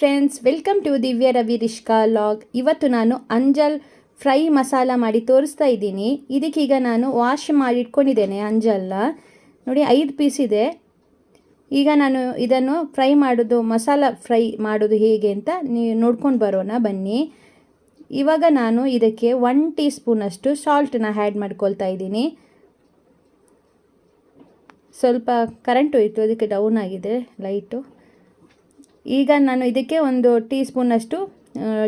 Friends welcome to ದಿವ್ಯ Ravi ರಿಷ್ಕಾ log ಇವತ್ತು ನಾನು ಅಂಜಲ್ ಫ್ರೈ ಮಸಾಲ ಮಾಡಿ ತೋರಿಸ್ತಾ ಇದ್ದೀನಿ. ಇದಕ್ಕೀಗ ನಾನು ವಾಶ್ ಮಾಡಿ ಇಟ್ಕೊಂಡಿದ್ದೇನೆ ಅಂಜಲ್ನ. ನೋಡಿ, ಐದು ಪೀಸ್ ಇದೆ. ಈಗ ನಾನು ಇದನ್ನು ಫ್ರೈ ಮಾಡೋದು, ಮಸಾಲ ಫ್ರೈ ಮಾಡೋದು ಹೇಗೆ ಅಂತ ನೀವು ನೋಡ್ಕೊಂಡು ಬರೋಣ, ಬನ್ನಿ. ಇವಾಗ ನಾನು ಇದಕ್ಕೆ ಒನ್ ಟೀ ಸ್ಪೂನಷ್ಟು ಸಾಲ್ಟನ್ನ ಆ್ಯಡ್ ಮಾಡ್ಕೊಳ್ತಾ ಇದ್ದೀನಿ. ಸ್ವಲ್ಪ ಕರೆಂಟ್ ಹೋಯಿತು, ಅದಕ್ಕೆ ಡೌನ್ ಆಗಿದೆ ಲೈಟು ಈಗ ನಾನು ಇದಕ್ಕೆ ಒಂದು ಟೀ ಸ್ಪೂನಷ್ಟು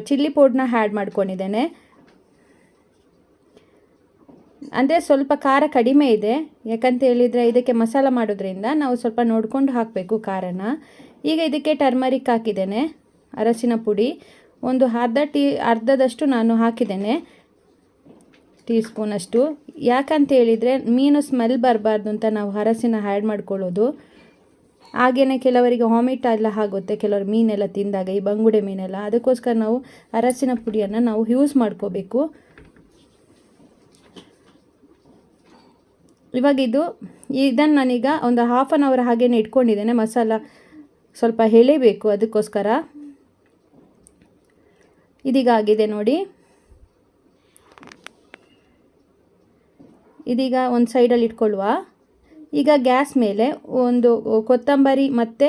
ಚಿಲ್ಲಿ ಪೌಡ್ರನ್ನ ಆ್ಯಡ್ ಮಾಡ್ಕೊಂಡಿದ್ದೇನೆ. ಅಂದರೆ ಸ್ವಲ್ಪ ಖಾರ ಕಡಿಮೆ ಇದೆ. ಯಾಕಂತ ಹೇಳಿದರೆ ಇದಕ್ಕೆ ಮಸಾಲ ಮಾಡೋದ್ರಿಂದ ನಾವು ಸ್ವಲ್ಪ ನೋಡ್ಕೊಂಡು ಹಾಕಬೇಕು ಖಾರನ. ಈಗ ಇದಕ್ಕೆ ಟರ್ಮರಿಕ್ ಹಾಕಿದ್ದೇನೆ ಅರಸಿನ ಪುಡಿ. ಒಂದು ಅರ್ಧ ಟೀ, ಅರ್ಧದಷ್ಟು ನಾನು ಹಾಕಿದ್ದೇನೆ ಟೀ ಸ್ಪೂನಷ್ಟು ಯಾಕಂತ ಹೇಳಿದರೆ ಮೀನು ಸ್ಮೆಲ್ ಬರಬಾರ್ದು ಅಂತ ನಾವು ಅರಸಿನ ಆ್ಯಡ್ ಮಾಡ್ಕೊಳ್ಳೋದು. ಹಾಗೆಯೇ ಕೆಲವರಿಗೆ ವಾಮಿಟ್ ಎಲ್ಲ ಆಗುತ್ತೆ. ಕೆಲವರು ಮೀನೆಲ್ಲ ತಿಂದಾಗ, ಈ ಬಂಗುಡೆ ಮೀನೆಲ್ಲ. ಅದಕ್ಕೋಸ್ಕರ ನಾವು ಅರಸಿನ ಪುಡಿಯನ್ನು ನಾವು ಯೂಸ್ ಮಾಡ್ಕೋಬೇಕು. ಇವಾಗ ಇದು, ಇದನ್ನು ನಾನೀಗ ಒಂದು ಹಾಫ್ ಆನ್ ಅವರ್ ಹಾಗೆಯೇ ಇಟ್ಕೊಂಡಿದ್ದೇನೆ. ಮಸಾಲ ಸ್ವಲ್ಪ ಹೇಳೇಬೇಕು ಅದಕ್ಕೋಸ್ಕರ. ಇದೀಗ ಆಗಿದೆ ನೋಡಿ. ಇದೀಗ ಒಂದು ಸೈಡಲ್ಲಿ ಇಟ್ಕೊಳ್ಳುವ. ಈಗ ಗ್ಯಾಸ್ ಮೇಲೆ ಒಂದು ಕೊತ್ತಂಬರಿ ಮತ್ತು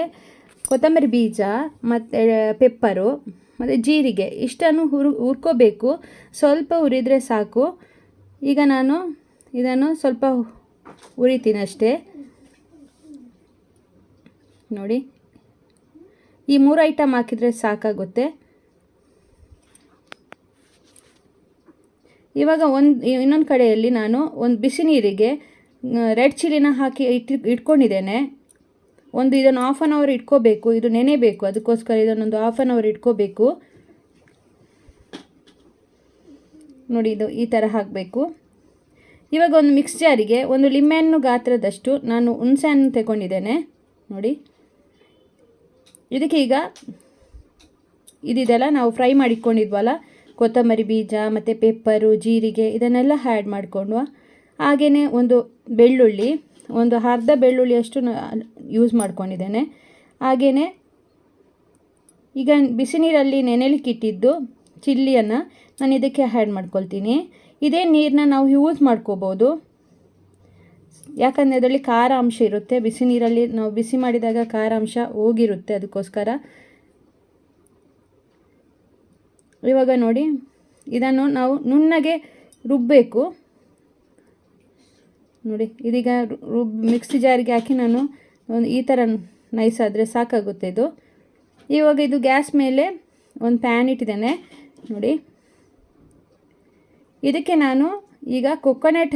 ಕೊತ್ತಂಬರಿ ಬೀಜ, ಮತ್ತು ಪೆಪ್ಪರು, ಮತ್ತು ಜೀರಿಗೆ, ಇಷ್ಟನ್ನು ಹುರು, ಹುರ್ಕೋಬೇಕು. ಸ್ವಲ್ಪ ಹುರಿದ್ರೆ ಸಾಕು. ಈಗ ನಾನು ಇದನ್ನು ಸ್ವಲ್ಪ ಹುರಿತೀನಿ ಅಷ್ಟೇ. ನೋಡಿ. ಈ ಮೂರು ಐಟಮ್ ಹಾಕಿದರೆ ಸಾಕಾಗುತ್ತೆ. ಇವಾಗ ಒಂದು, ಇನ್ನೊಂದು ಕಡೆಯಲ್ಲಿ ನಾನು ಒಂದು ಬಿಸಿ ನೀರಿಗೆ ರೆಡ್ ಚಿಲ್ಲಿನ ಹಾಕಿ ಇಟ್ಟು ಇಟ್ಕೊಂಡಿದ್ದೇನೆ. ಒಂದು ಇದನ್ನು ಹಾಫ್ ಆನ್ ಅವರ್ ಇಟ್ಕೋಬೇಕು, ಇದು ನೆನೆಬೇಕು, ಅದಕ್ಕೋಸ್ಕರ ಇದನ್ನೊಂದು ಹಾಫ್ ಆನ್ ಅವರ್ ಇಟ್ಕೋಬೇಕು. ನೋಡಿ, ಇದು ಈ ಥರ ಹಾಕಬೇಕು. ಇವಾಗ ಒಂದು ಮಿಕ್ಸ್ ಜಾರಿಗೆ ಒಂದು ಲಿಂಬೆಹಣ್ಣು ಗಾತ್ರದಷ್ಟು ನಾನು ಹುಣಸೆ ಹಣ್ಣು ತಗೊಂಡಿದ್ದೇನೆ. ನೋಡಿ, ಇದಕ್ಕೆ ಈಗ ಇದಿದೆಲ್ಲ ನಾವು ಫ್ರೈ ಮಾಡಿಕೊಂಡಿದ್ವಲ್ಲ ಕೊತ್ತಂಬರಿ ಬೀಜ, ಮತ್ತು ಪೆಪ್ಪರು, ಜೀರಿಗೆ, ಇದನ್ನೆಲ್ಲ ಆ್ಯಡ್ ಮಾಡಿಕೊಂಡು ಹಾಗೆಯೇ ಒಂದು ಬೆಳ್ಳುಳ್ಳಿ, ಒಂದು ಅರ್ಧ ಬೆಳ್ಳುಳ್ಳಿಯಷ್ಟು ಯೂಸ್ ಮಾಡ್ಕೊಂಡಿದ್ದೇನೆ. ಹಾಗೆಯೇ ಈಗ ಬಿಸಿ ನೀರಲ್ಲಿ ನೆನೆಲಿಕ್ಕಿಟ್ಟಿದ್ದು ಚಿಲ್ಲಿಯನ್ನು ನಾನು ಇದಕ್ಕೆ ಆ್ಯಡ್ ಮಾಡ್ಕೊಳ್ತೀನಿ. ಇದೇ ನೀರನ್ನ ನಾವು ಯೂಸ್ ಮಾಡ್ಕೋಬೋದು. ಯಾಕಂದರೆ ಅದರಲ್ಲಿ ಖಾರ ಅಂಶ ಇರುತ್ತೆ. ಬಿಸಿ ನೀರಲ್ಲಿ ನಾವು ಬಿಸಿ ಮಾಡಿದಾಗ ಖಾರ ಅಂಶ ಹೋಗಿರುತ್ತೆ ಅದಕ್ಕೋಸ್ಕರ. ಇವಾಗ ನೋಡಿ, ಇದನ್ನು ನಾವು ನುಣ್ಣಗೆ ರುಬ್ಬಬೇಕು ನೋಡಿ, ಇದೀಗ ರುಬ್ ಮಿಕ್ಸಿ ಜಾರಿಗೆ ಹಾಕಿ ನಾನು ಒಂದು ಈ ಥರ ನೈಸ್ ಆದರೆ ಸಾಕಾಗುತ್ತೆ ಇದು. ಇವಾಗ ಇದು ಗ್ಯಾಸ್ ಮೇಲೆ ಒಂದು ಪ್ಯಾನ್ ಇಟ್ಟಿದ್ದೇನೆ. ನೋಡಿ. ಇದಕ್ಕೆ ನಾನು ಈಗ ಕೊಕೊನೆಟ್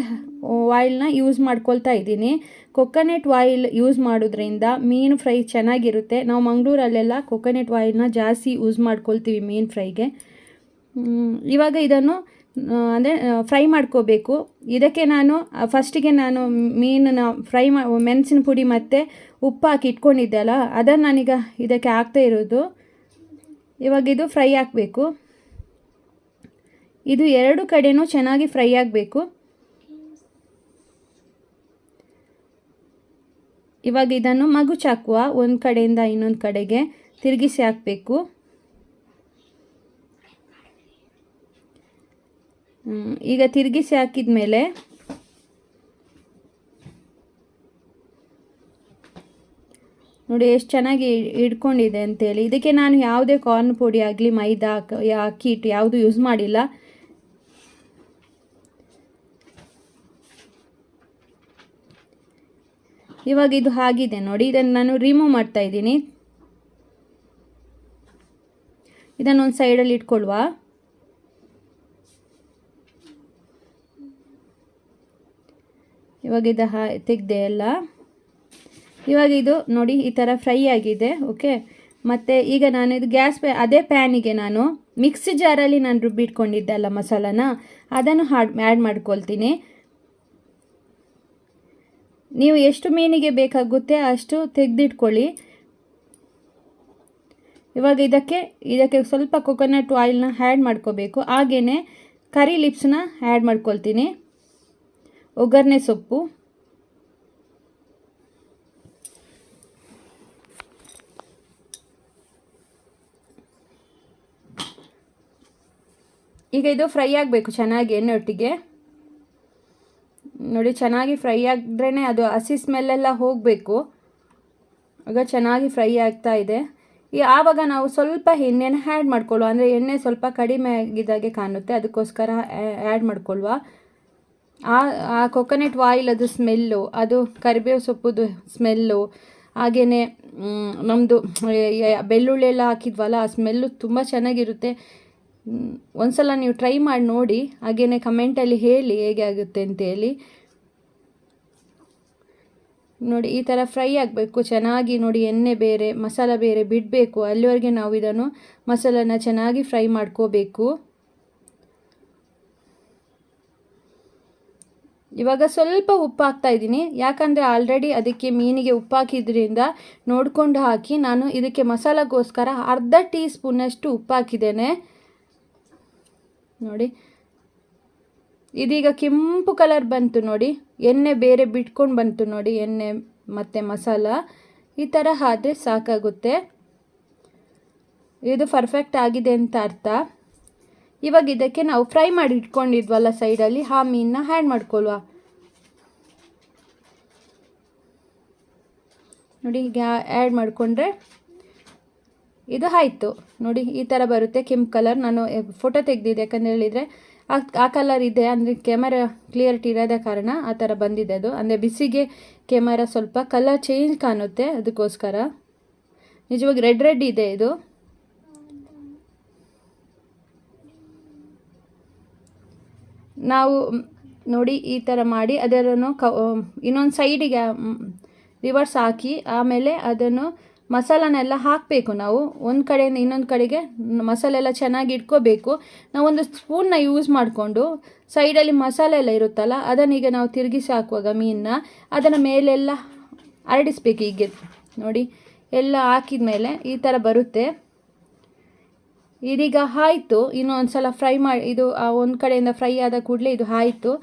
ಆಯಿಲ್ನ ಯೂಸ್ ಮಾಡ್ಕೊಳ್ತಾ ಇದ್ದೀನಿ. ಕೊಕೊನೆಟ್ ಆಯಿಲ್ ಯೂಸ್ ಮಾಡೋದ್ರಿಂದ ಮೀನು ಫ್ರೈ ಚೆನ್ನಾಗಿರುತ್ತೆ. ನಾವು ಮಂಗಳೂರಲ್ಲೆಲ್ಲ ಕೊಕೊನೆಟ್ ಆಯಿಲ್ನ ಜಾಸ್ತಿ ಯೂಸ್ ಮಾಡ್ಕೊಳ್ತೀವಿ ಮೀನು ಫ್ರೈಗೆ. ಇವಾಗ ಇದನ್ನು ಅಂದರೆ ಫ್ರೈ ಮಾಡ್ಕೋಬೇಕು. ಇದಕ್ಕೆ ನಾನು ಫಸ್ಟಿಗೆ ನಾನು ಮೀನನ್ನು ಫ್ರೈ ಮಾ, ಮೆಣಸಿನ ಪುಡಿ ಮತ್ತು ಉಪ್ಪು ಹಾಕಿ ಇಟ್ಕೊಂಡಿದ್ದೆ ಅಲ್ಲ, ಅದನ್ನು ನಾನೀಗ ಇದಕ್ಕೆ ಹಾಕ್ತಾ ಇರೋದು. ಇವಾಗ ಇದು ಫ್ರೈ ಹಾಕಬೇಕು. ಇದು ಎರಡು ಕಡೆಯೂ ಚೆನ್ನಾಗಿ ಫ್ರೈ ಆಗಬೇಕು ಇವಾಗ ಇದನ್ನು ಮಗುಚಾಕುವ ಒಂದು ಕಡೆಯಿಂದ ಇನ್ನೊಂದು ಕಡೆಗೆ ತಿರುಗಿಸಿ ಹಾಕಬೇಕು. ಈಗ ತಿರುಗಿಸಿ ಹಾಕಿದ ಮೇಲೆ ನೋಡಿ ಎಷ್ಟು ಚೆನ್ನಾಗಿ ಹಿಡ್ಕೊಂಡಿದೆ ಅಂತೇಳಿ. ಇದಕ್ಕೆ ನಾನು ಯಾವುದೇ ಕಾರ್ನ್ ಪುಡಿ ಆಗಲಿ, ಮೈದಾ ಅಕ್ಕಿ ಹಿಟ್ಟು ಯಾವುದು ಯೂಸ್ ಮಾಡಿಲ್ಲ. ಇವಾಗ ಇದು ಆಗಿದೆ ನೋಡಿ, ಇದನ್ನು ನಾನು ರಿಮೂವ್ ಮಾಡ್ತಾ ಇದ್ದೀನಿ. ಇದನ್ನೊಂದು ಸೈಡಲ್ಲಿ ಇಟ್ಕೊಳ್ಳುವ ಇವಾಗ ಇದು ಹಾ ತೆಗೆದೆ ಎಲ್ಲ ಇವಾಗ ಇದು ನೋಡಿ ಈ ಥರ ಫ್ರೈ ಆಗಿದೆ, ಓಕೆ? ಮತ್ತು ಈಗ ನಾನು ಇದು ಗ್ಯಾಸ್ ಪ್ಯಾ ಅದೇ ಪ್ಯಾನಿಗೆ ನಾನು ಮಿಕ್ಸಿ ಜಾರಲ್ಲಿ ನಾನು ರುಬ್ಬಿಟ್ಕೊಂಡಿದ್ದೆ ಅಲ್ಲ ಮಸಾಲನ, ಅದನ್ನು ಹಾಡ್ ಆ್ಯಡ್ ಮಾಡ್ಕೊಳ್ತೀನಿ. ನೀವು ಎಷ್ಟು ಮೀನಿಗೆ ಬೇಕಾಗುತ್ತೆ ಅಷ್ಟು ತೆಗೆದಿಟ್ಕೊಳ್ಳಿ. ಇವಾಗ ಇದಕ್ಕೆ ಇದಕ್ಕೆ ಸ್ವಲ್ಪ ಕೊಕೊನಟ್ ಆಯಿಲ್ನ ಆ್ಯಡ್ ಮಾಡ್ಕೋಬೇಕು. ಹಾಗೆಯೇ ಕರಿ ಲಿಪ್ಸ್ನ ಆ್ಯಡ್ ಮಾಡ್ಕೊಳ್ತೀನಿ. ಒಗ್ಗರಣೆ ಸೊಪ್ಪು. ಈಗ ಇದು ಫ್ರೈ ಆಗಬೇಕು ಚೆನ್ನಾಗಿ ಎಣ್ಣೆ ಒಟ್ಟಿಗೆ ನೋಡಿ, ಚೆನ್ನಾಗಿ ಫ್ರೈ ಆಗಿದ್ರೇ ಅದು ಹಸಿ ಸ್ಮೆಲ್ಲೆಲ್ಲ ಹೋಗಬೇಕು. ಆಗ ಚೆನ್ನಾಗಿ ಫ್ರೈ ಆಗ್ತಾ ಇದೆ. ಈ ಆವಾಗ ನಾವು ಸ್ವಲ್ಪ ಎಣ್ಣೆನ ಆ್ಯಡ್ ಮಾಡ್ಕೊಳ್ಳುವ. ಅಂದರೆ ಎಣ್ಣೆ ಸ್ವಲ್ಪ ಕಡಿಮೆ ಆಗಿದ್ದಾಗೆ ಕಾಣುತ್ತೆ. ಅದಕ್ಕೋಸ್ಕರ ಆ್ಯಡ್ ಮಾಡ್ಕೊಳ್ವಾ ಆ ಆ ಕೊಕೊನೆಟ್ ಆಯಿಲ್ ಅದು ಸ್ಮೆಲ್ಲು ಅದು ಕರಿಬೇವು ಸೊಪ್ಪುದು ಸ್ಮೆಲ್ಲು ಹಾಗೆಯೇ ನಮ್ಮದು ಬೆಳ್ಳುಳ್ಳಿ ಎಲ್ಲ ಹಾಕಿದ್ವಲ್ಲ, ಆ ಸ್ಮೆಲ್ಲು ತುಂಬ ಚೆನ್ನಾಗಿರುತ್ತೆ. ಒಂದ್ಸಲ ನೀವು ಟ್ರೈ ಮಾಡಿ ನೋಡಿ ಹಾಗೆಯೇ ಕಮೆಂಟಲ್ಲಿ ಹೇಳಿ ಹೇಗೆ ಆಗುತ್ತೆ ಅಂತೇಳಿ ನೋಡಿ, ಈ ಥರ ಫ್ರೈ ಆಗಬೇಕು, ಚೆನ್ನಾಗಿ ನೋಡಿ, ಎಣ್ಣೆ ಬೇರೆ, ಮಸಾಲ ಬೇರೆ ಬಿಡಬೇಕು, ಅಲ್ಲಿವರೆಗೆ ನಾವು ಇದನ್ನು ಮಸಾಲನ ಚೆನ್ನಾಗಿ ಫ್ರೈ ಮಾಡ್ಕೋಬೇಕು. ಇವಾಗ ಸ್ವಲ್ಪ ಉಪ್ಪು ಹಾಕ್ತಾ ಇದ್ದೀನಿ. ಯಾಕಂದರೆ ಆಲ್ರೆಡಿ ಅದಕ್ಕೆ ಮೀನಿಗೆ ಉಪ್ಪು ಹಾಕಿದ್ರಿಂದ ನೋಡಿಕೊಂಡು ಹಾಕಿ ನಾನು ಇದಕ್ಕೆ ಮಸಾಲಗೋಸ್ಕರ ಅರ್ಧ ಟೀ ಸ್ಪೂನಷ್ಟು ಉಪ್ಪು ಹಾಕಿದ್ದೇನೆ ನೋಡಿ. ಇದೀಗ ಕೆಂಪು ಕಲರ್ ಬಂತು ನೋಡಿ. ಎಣ್ಣೆ ಬೇರೆ ಬಿಟ್ಕೊಂಡು ಬಂತು ನೋಡಿ, ಎಣ್ಣೆ ಮತ್ತು ಮಸಾಲ. ಈ ಥರ ಆದರೆ ಸಾಕಾಗುತ್ತೆ. ಇದು ಪರ್ಫೆಕ್ಟ್ ಆಗಿದೆ ಅಂತ ಅರ್ಥ. ಇವಾಗ ಇದಕ್ಕೆ ನಾವು ಫ್ರೈ ಮಾಡಿ ಇಟ್ಕೊಂಡಿದ್ವಲ್ಲ ಸೈಡಲ್ಲಿ ಆ ಮೀನನ್ನ ಹ್ಯಾಡ್ ಮಾಡ್ಕೊಳ್ವ. ನೋಡಿ ಹೀಗೆ ಆ್ಯಡ್ ಮಾಡಿಕೊಂಡ್ರೆ ಇದು ಆಯಿತು. ನೋಡಿ, ಈ ಥರ ಬರುತ್ತೆ ಕೆಂಪು ಕಲರ್ ನಾನು ಫೋಟೋ ತೆಗೆದಿದ್ದೆ, ಯಾಕಂದ್ರೆ ಹೇಳಿದರೆ, ಆ ಆ ಕಲರ್ ಇದೆ, ಅಂದರೆ ಕ್ಯಾಮರಾ ಕ್ಲಿಯರಿಟಿ ಇರೋದ ಕಾರಣ ಆ ಥರ ಬಂದಿದೆ ಅದು. ಅಂದರೆ ಬಿಸಿಗೆ ಕ್ಯಾಮರಾ ಸ್ವಲ್ಪ ಕಲರ್ ಚೇಂಜ್ ಕಾಣುತ್ತೆ, ಅದಕ್ಕೋಸ್ಕರ. ನಿಜವಾಗಿ ರೆಡ್ ರೆಡ್ ಇದೆ ಇದು. ನಾವು ನೋಡಿ ಈ ಥರ ಮಾಡಿ ಅದನ್ನು ಕ ಇನ್ನೊಂದು ಸೈಡಿಗೆ ರಿವರ್ಸ್ ಹಾಕಿ ಆಮೇಲೆ ಅದನ್ನು ಮಸಾಲನೆಲ್ಲ ಹಾಕಬೇಕು ನಾವು. ಒಂದು ಕಡೆಯಿಂದ ಇನ್ನೊಂದು ಕಡೆಗೆ ಮಸಾಲೆ ಎಲ್ಲ ಚೆನ್ನಾಗಿ ಇಟ್ಕೋಬೇಕು. ನಾವೊಂದು ಸ್ಪೂನ್ನ ಯೂಸ್ ಮಾಡಿಕೊಂಡು ಸೈಡಲ್ಲಿ ಮಸಾಲೆ ಎಲ್ಲ ಇರುತ್ತಲ್ಲ ಅದನ್ನೀಗ ನಾವು ತಿರುಗಿಸಿ ಹಾಕುವಾಗ ಮೀನನ್ನ, ಅದನ್ನು ಮೇಲೆಲ್ಲ ಹರಡಿಸ್ಬೇಕು ಹೀಗೆ. ನೋಡಿ, ಎಲ್ಲ ಹಾಕಿದ ಮೇಲೆ ಈ ಥರ ಬರುತ್ತೆ. ಇದೀಗ ಆಯಿತು. ಇನ್ನೊಂದು ಸಲ ಫ್ರೈ ಮಾಡಿ ಇದು ಒಂದು ಕಡೆಯಿಂದ ಫ್ರೈ ಆದ ಕೂಡಲೇ ಇದು ಆಯಿತು.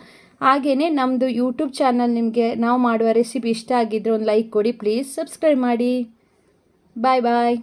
ಹಾಗೆಯೇ ನಮ್ಮದು ಯೂಟ್ಯೂಬ್ ಚಾನಲ್ ನಿಮಗೆ ನಾವು ಮಾಡುವ ರೆಸಿಪಿ ಇಷ್ಟ ಆಗಿದ್ದರೆ ಒಂದು ಲೈಕ್ ಕೊಡಿ ಪ್ಲೀಸ್ ಸಬ್ಸ್ಕ್ರೈಬ್ ಮಾಡಿ. ಬಾಯ್ ಬಾಯ್